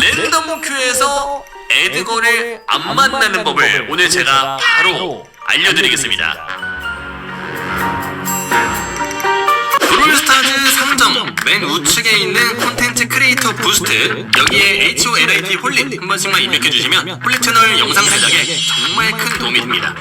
랜덤 큐에서 에드거를 안 만나는 법을 오늘 제가 바로 알려드리겠습니다. 브롤스타즈 상점 맨 우측에 있는 콘텐츠 크리에이터 부스트 여기에 HOLIT 홀릿 한 번씩만 입력해주시면 홀릿 채널 영상 제작에 정말 큰 도움이 됩니다.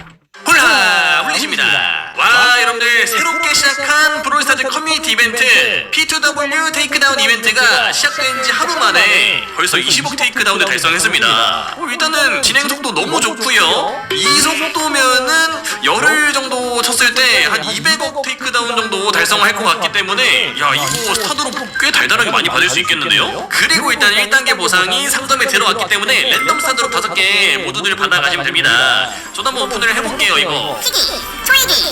홀라 홀릿입니다. 와 여러분들 새롭게 시작한 브롤스타즈 커뮤니티 이벤트 P2W 테이크다운 이벤트가 시작된 지 하루 만에 벌써 20억 테이크다운을 달성했습니다. 어, 일단은 진행 속도 너무 좋고요. 이 속도면은 열흘 정도 쳤을 때 한 200억 테이크다운 정도 달성을 할 것 같기 때문에 야 이거 스타드로 꽤 달달하게 많이 받을 수 있겠는데요? 그리고 일단 1단계 보상이 상점에 들어왔기 때문에 랜덤 스타드로 5개 모두들 받아가시면 됩니다. 저도 한번 오픈을 해볼게요 이거. 초이기, 희기.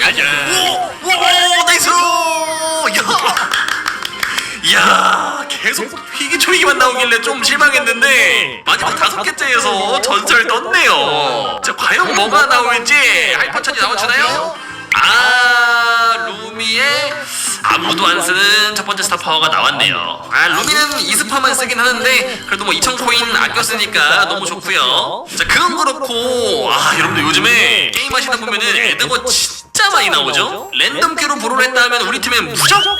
아, 아니 아니야. 오, 오, 나이스. 야, 야, 계속 희귀 초이기만 나오길래 좀 실망했는데 마지막 다섯 개째에서 전설 떴네요. 자, 과연 뭐가 나올지 하이퍼천이 나와주나요? 아, 루미의 아무도 안 쓰는 첫 번째 스타 파워가 나왔네요. 아, 루미는 이스파만 쓰긴 하는데 그래도 뭐2,000 코인 아껴 쓰니까 너무 좋고요. 자, 그건 그렇고 아, 여러분들 요즘에 게임 하시다 보면은 에드거 진 짜 많이 나오죠? 랜덤 큐로 브롤 했다 하면 우리 팀엔 무조건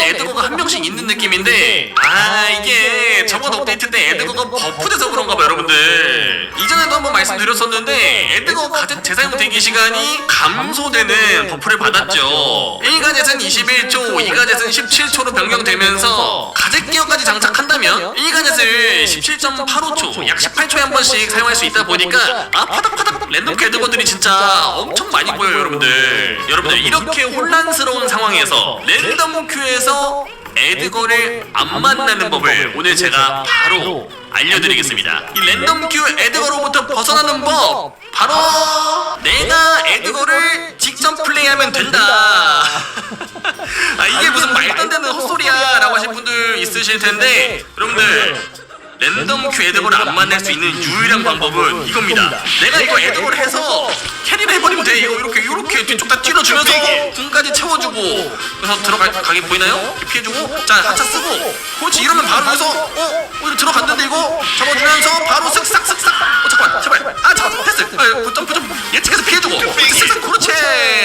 에드거가 한 명씩 있는 느낌인데 아 이게 저번 업데이트 때 에드거가 버프돼서 그런가 봐요 여러분들. 이전에도 한번 말씀드렸었는데 에드거 가젯 재사용 대기 시간이 감소되는 버프를 받았죠. 1가젯은 21초 2가젯은 17초로 변경되면서 가젯 기어까지 장착한다면 1가젯을 17.85초 약 18초에 한 번씩 사용할 수 있다 보니까 아 파닥파닥 랜덤 캐드거들이 진짜 엄청 많이 보여요 여러분들. 여러분들. 이렇게 혼란스러운 상황에서 랜덤 큐에 서 에드거를 안 만나는 법을 오늘 제가 바로 알려드리겠습니다. 이 랜덤 큐 에드거로부터 벗어나는 법 바로 내가 에드거를 직접 플레이하면 된다. 아 이게 무슨 말도 안 되는 헛소리야 라고 하실 분들 있으실 텐데 여러분들 랜덤 큐 에드거를 안 만날 수 있는 유일한 방법은 이겁니다. 내가 이거 에드거를 해서 캐리를 해버리면 돼. 이거 이렇게 이렇게 뒤쪽 다 찔러주면서 궁까지 채워주고 그래서 들어가 가게 보이나요? 피해주고. 자 하차 쓰고. 그렇지 이러면 바로 여기서 어? 어 들어갔는데 이거 잡아주면서 바로 쓱싹 쓱싹. 어 잠깐만 제발. 아 잠깐 패스 아 점프 점프 예측해서 피해주고. 쓱싹. 그렇지.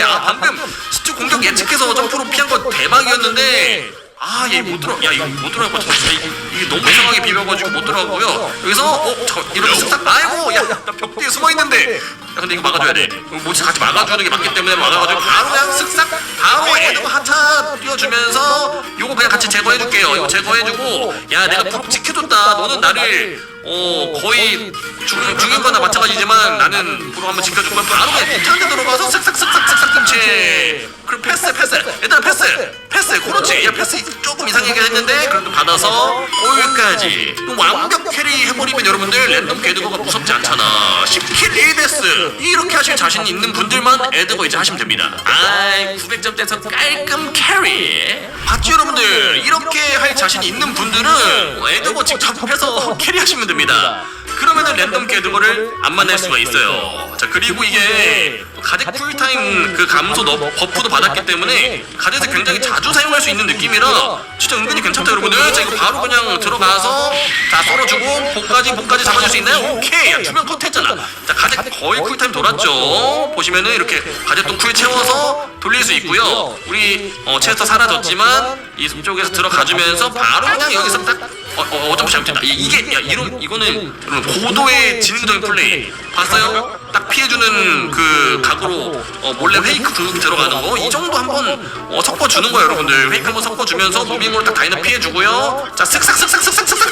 아 방금 스튜 공격 예측해서 점프로 피한 거 대박이었는데 아 얘 못 들어 야 이거 못 들어갈 것 같아 이게, 이게 너무 이상하게 비벼가지고 못 들어가고요 여기서 어 저 이러면 쓱싹 아이고 야 나 벽 뒤에 숨어 있는데 야 근데 이거 막아줘야 돼 뭐지 같이 막아주는 게 맞기 때문에 막아가지고 바로 그냥 쓱싹 바로 애도 하차 띄워주면서 요거 그냥 같이 제거해줄게요 이거 제거해주고 야 내가 푹 지켜줬다 너는 나를 어 거의 죽, 죽인 거나 마찬가지지만 나는 프로 한번 지켜줄 거야 바로 그냥 폭탄에 들어가서 쓱싹쓱싹쓱싹 김치 그럼 패스 패스 일단 패스 패스 그렇지. 야 패스 조금 이상하게 했는데 그래도 받아서 골까지. 완벽 캐리 해버리면 여러분들 랜덤 에드거가 무섭지 않잖아. 10킬 1데스. 이렇게 하실 자신 있는 분들만 에드거 이제 하시면 됩니다. 아이 900점대에서 깔끔 캐리. 봤죠 여러분들? 이렇게 할 자신 있는 분들은 에드거 직접 해서 캐리 하시면 됩니다 그러면은 랜덤 에드거를 안 만날 수가 있어요. 자 그리고 이게 가젯 쿨타임 그 감소 너 버프도 받았기 때문에 가젯을 굉장히 자주 사용할 수 있는 느낌이라 진짜 은근히 괜찮다 여러분들 자 이거 바로 그냥 들어가서 다 썰어주고 복까지 복까지 잡아줄 수 있나요? 오케이. 두명 컷했잖아. 자 가젯 거의 쿨타임 돌았죠. 보시면은 이렇게 가젯도 쿨 채워서 돌릴 수 있고요. 우리 어, 체스터 사라졌지만 이쪽에서 들어가주면서 바로 그냥 여기서 딱 어, 어, 어쩜 잘못했다. 이- 이게, 야, 이런, 이거는 고도의 지능적인 플레이. 봤어요? 딱 피해주는 그 각으로 어, 몰래 페이크 그 들어가는 거. 이 정도 한번 어, 섞어주는 거예요, 여러분들. 페이크 한번 섞어주면서 무빙으로 딱 다이너 피해주고요. 자, 쓱싹쓱싹쓱싹쓱싹.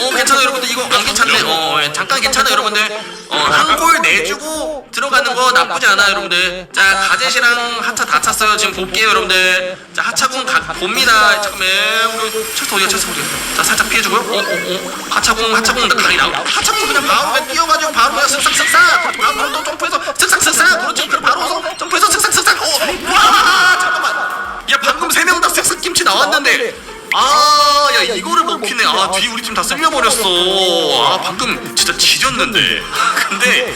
어, 괜찮아, 여러분들. 이거 안 괜찮네. 어, 예, 잠깐 괜찮아, 여러분들. 어, 한 골 내주고 들어가는 거 나쁘지 않아, 여러분들. 자, 가젯이랑 하차 다 찼어요. 지금 볼게요, 여러분들. 자, 하차군 가, 봅니다. 잠깐만. 우리 체스터 어디야, 체스터 어디야. 자, 살짝 피해주고요. 어, 어, 어. 하차군, 하차군 각이 나오 하차군 그냥 바로 그냥 뛰어가지고 바로 그냥 쓱싹쓱싹. 바로 또 점프해서 쓱싹쓱싹. 그렇지. 그럼 바로 서 점프해서 쓱싹쓱싹. 어, 와, 잠깐만. 야, 방금 세 명다 쓱싹 김치 나왔는데. 아, 야, 이거를 먹히네. 아, 뒤 우리 팀 다 쓸려버렸어. 아, 방금 진짜 지졌는데. 근데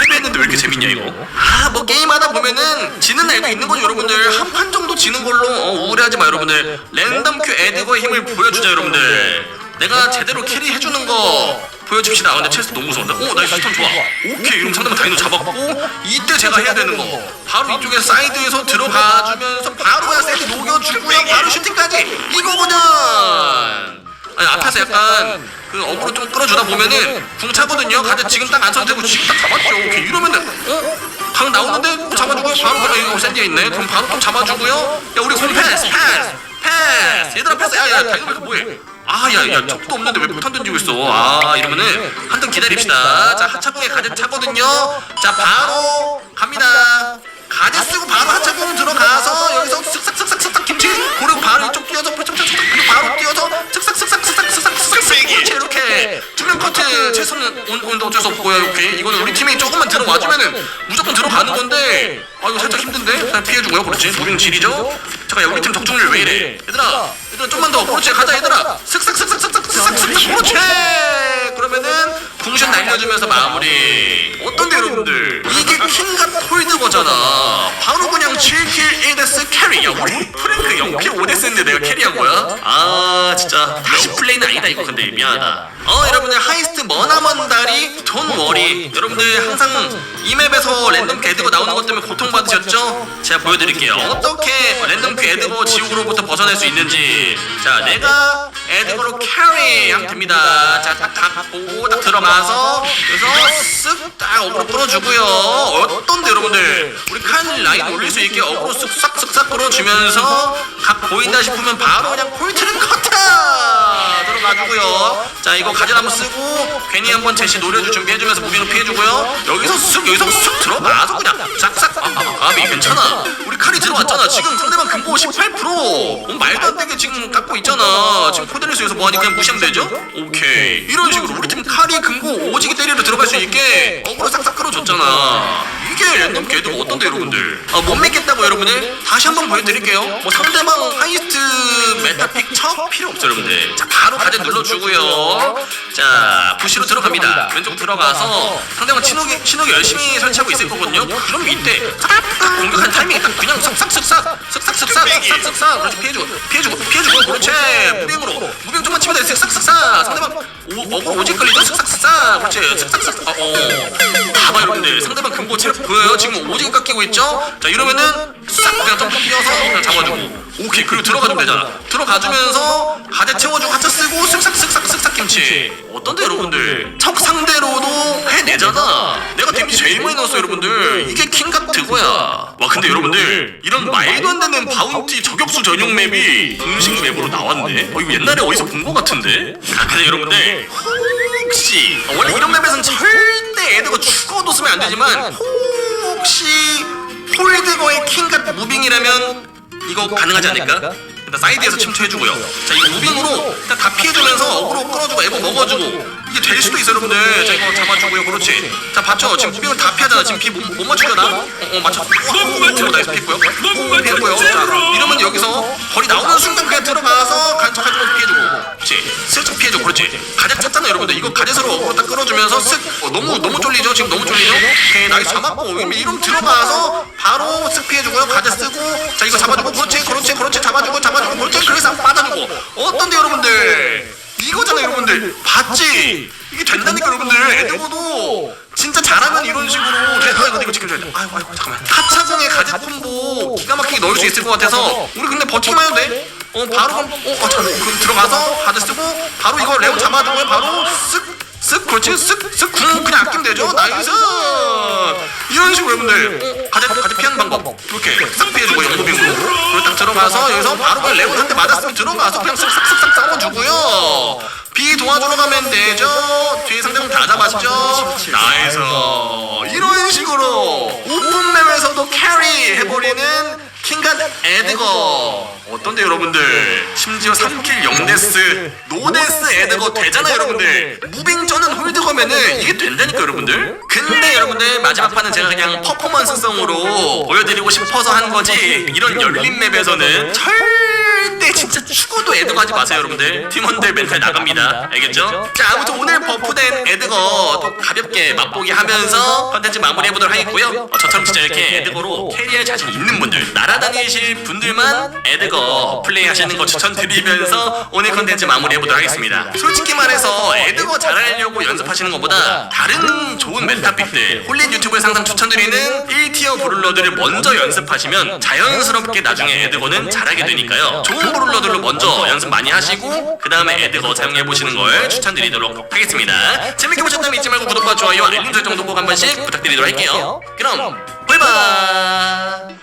패배했는데 왜 이렇게 재밌냐 이거? 아 뭐 게임하다 보면은 지는 날도 있는 거죠 여러분들 한 판 정도 지는 걸로. 어, 우울해하지 마 여러분들. 랜덤 큐 에드거의 힘을 보여주자 여러분들. 내가 제대로 캐리 해주는 거 보여줍시다. 아, 근데 체스 너무 무서운데? 오 나이스 스턴 좋아. 오케이 이러면 상대방 다이노 잡았고 이때 제가 해야 되는 거. 바로 이쪽에 사이드에서 들어가주면서 바로 그냥 세트 녹여주고요. 바로 슈팅까지. 이거거든 아니 앞에서 약간 그 어그로 좀 끌어주다 보면은 궁 차거든요. 가드 지금 딱 안 써도 되고 지금 딱 잡았죠. 오케이 이러면은 어? 강 나오는데 잡아주고요. 바로 바로 이거 샌디에 있네. 그럼 바로 좀 잡아주고요. 야 우리 홈 패스 패스 패스 얘들아 패스 야야 다이노 뭐해? 아야야 척도 없는데 왜 못한 던지고 있어? 아 이러면은 한 턴 기다립시다. 자 하차공에 가드 차거든요. 자 바로 갑니다. 가드 쓰고 바로 하차공 들어가서 여기서 쓱싹쓱싹쓱싹 김치 그리고 바로 최선은 오늘 어쩔 수 없고요 이렇게 이거는 우리 팀이 조금만 들어와주면은 무조건 들어가는 건데 아 이거 살짝 힘든데? 그냥 피해주고요 그렇지. 무빙 질이죠? 잠깐 야 우리 팀 적중률 왜 이래? 얘들아 얘들아 좀만 더 그렇지 가자 얘들아. 쓱싹쓱싹쓱싹쓱싹 그렇지 그러면은 궁션 날려주면서 마무리. 어떤데 여러분들? 이게 킹과 콜드 거잖아. 바로 그냥 7킬 1데스 캐리 야 우리 프랭크 0킬 5데스인데 내가 캐리한 거야? 아 진짜. 다시 플레이는 아니다 이거 근데. 미안하다 어 여러분들 하이스트 머나먼다리 돈 워리. 여러분들 항상 이 맵에서 랜덤 개드거 나오는 것 때문에 고통받으셨죠? 제가 보여드릴게요. 어떻게 랜덤 큐 에드거 지옥으로부터 벗어날 수 있는지. 자 내가 에드거로 캐리 하면 됩니다. 자딱 갖고 딱 들어가서 그래서 쓱딱 어그로 끌어주고요. 어떤데 여러분들? 우리 칸 라인 올릴 수 있게 어그로 쓱싹쓱싹 끌어주면서 각 보인다 싶으면 바로 그냥 커트 들어가주고요. 자 이거 가전 한번 쓰고 괜히 한번 제시 노려줄 준비해주면서 무빙을 피해주고요. 여기서 쓱 여기서 쓱 들어가서 그냥 싹싹. 아, 아, 아비 괜찮아. 우리 칼이 들어왔잖아. 지금 상대방 금고 18% 어, 말도 안 되게 지금 갖고 있잖아. 지금 코데리스에서 뭐하니? 그냥 무시하면 되죠? 오케이. 이런 식으로 우리 팀 칼이 금고 오지게 때리러 들어갈 수 있게 어그로 싹싹 끌어줬잖아 이게 랜덤 개드가 어떤데 여러분들? 아, 못 믿겠다고 여러분들? 다시 한번 보여드릴게요. 뭐 상대방 하이스트 메타픽 척 필요 없죠 여러분들. 자 바로 가전 눌러주고요. 자 부시로 들어갑니다. 왼쪽 들어가서 상대방 신호기 신호기 열심히 설치하고 있을 거거든요. 그럼 이때 딱 공격한 싹싹쓱싹 싹싹쓱싹 싹싹쓱싹 그렇지 피해주고 피해주고 피해주고. 그렇지 무빙으로. 무빙. 좀만 치면 돼 싹싹싹. 상대방 오, 어그 오직 걸리죠? 싹싹싹. 그렇지. 싹싹싹. 아, 어. 봐봐 여러분들. 상대방 금고 체력 보여요? 지금 오직 깎이고 있죠? 자 이러면은 싹 그냥 점프 뛰어서 그냥 잡아주고. 오케이. 그리고 들어가주면 되잖아. 들어가주면서 가재 채워주고 하차 쓰고 쓱싹 쓱싹 쓱싹 김치 어떤데 여러분들? 척 상대로도 해내잖아. 내가 데미지 제일 많이 넣었어 여러분들. 이게 킹각 드고야. 와 근데 여러분들 이런 말도 안 되는 바운티 저격수 전용 맵이 공식 맵으로 나왔네. 어 이거 옛날에 어디서 본거 같은데? 아 근데 여러분들 혹시 어, 원래 이런 맵에서는 절대 애들가 죽어도 쓰면 안 되지만 혹시 폴드거의 킹갓 무빙이라면 이거 가능하지 않을까? 일단 사이드에서 침투해주고요 자 이거 무빙으로 일단 다 피해주면서 어그로 끌어주고 에버 먹어주고 이게 될 수도 있어 여러분들 자 이거 잡아주고요 그렇지 자 봤죠 지금 무빙을 다 피하잖아 지금 피못못 맞추려나? 어, 어 맞췄어 오 나이스 피했고요 오 피했고요 자 이러면 여기서 거리 나오는 순간 그냥 들어가서 간척해주면서 피해주고 그렇지. 슬쩍 피해주고 그렇지. 가재 찼잖아 여러분들. 이거 가재서로 딱 끌어주면서 쓱. 어, 너무 너무 쫄리죠? 지금 너무 오케이 나이스 잡았고 이러면 들어가서 바로 쓱 피해주고요. 가재 쓰고. 자 이거 잡아주고. 그렇지 그렇지 그렇지. 잡아주고 잡아주고. 그렇지. 그래서 빠져주고. 어떤데 여러분들? 이거잖아 여러분들. 봤지? 이게 된다니까 여러분들. 애들고도 진짜 잘하면 이런 식으로. 돼. 아 이거 이거 지켜줘야 돼. 아이고 아이고 잠깐만. 하차공의 가재 콤보 기가 막히게 넣을 수 있을 것 같아서. 우리 근데 버티기만 해도 돼 어 바로 그럼 어, 어 잠깐 그럼 들어가서 가드 쓰고 바로 이거 레오 잡아주고 바로 쓱쓱 그렇지 쓱쓱 궁 그냥 아끼면 되죠. 나이스! 이런 식으로 여러분들 어, 가재 가재 피하는 방법. 이렇게 싹 피해주고 영무빙으로 그리고 딱 들어가서 여기서 바로 그냥 레오 한대 맞았으면 들어가서 그냥 쓱싹쓱싹 싸워주고요. 비 도와주러 가면 되죠. 뒤에 상대방 다 잡았죠. 나이스. 이런 식으로 오픈맵에서도 캐리 해버리는 킹갓 에드거. 어떤데 여러분들? 심지어 3킬 0데스 노데스 에드거 되잖아 여러분들. 무빙 쩌는 홀드거면은 이게 된다니까 여러분들. 근데 여러분들 마지막 판은 제가 그냥 퍼포먼스성으로 보여드리고 싶어서 한 거지. 이런 열린 맵에서는 절대 진짜 죽어도 에드거 하지 마세요 여러분들. 팀원들 멘탈 나갑니다. 알겠죠? 자 아무튼 오늘 버프된 에드거 또 가볍게 맛보기 하면서 컨텐츠 마무리해보도록 하겠고요. 어, 저처럼 진짜 이렇게 에드거로 캐리할 자신 있는 분들 날아다니실 분들만 에드거 플레이하시는 거 추천드리면서 오늘 컨텐츠 마무리해보도록 하겠습니다. 솔직히 말해서 에드거 잘하려고 연습하시는 것보다 다른 좋은 메타픽들 홀린 유튜브에 항상 추천드리는 1티어 브룰러들을 먼저 연습하시면 자연스럽게 나중에 에드거는 잘하게 되니까요 좋은 브룰러들로 먼저 연습 많이 하시고 그 다음에 에드거 사용해 보시는 걸 추천드리도록 하겠습니다. 재밌게 보셨다면 잊지 말고 구독과 좋아요 알림 설정도 꼭 한 번씩 부탁드리도록 할게요. 그럼 바이바이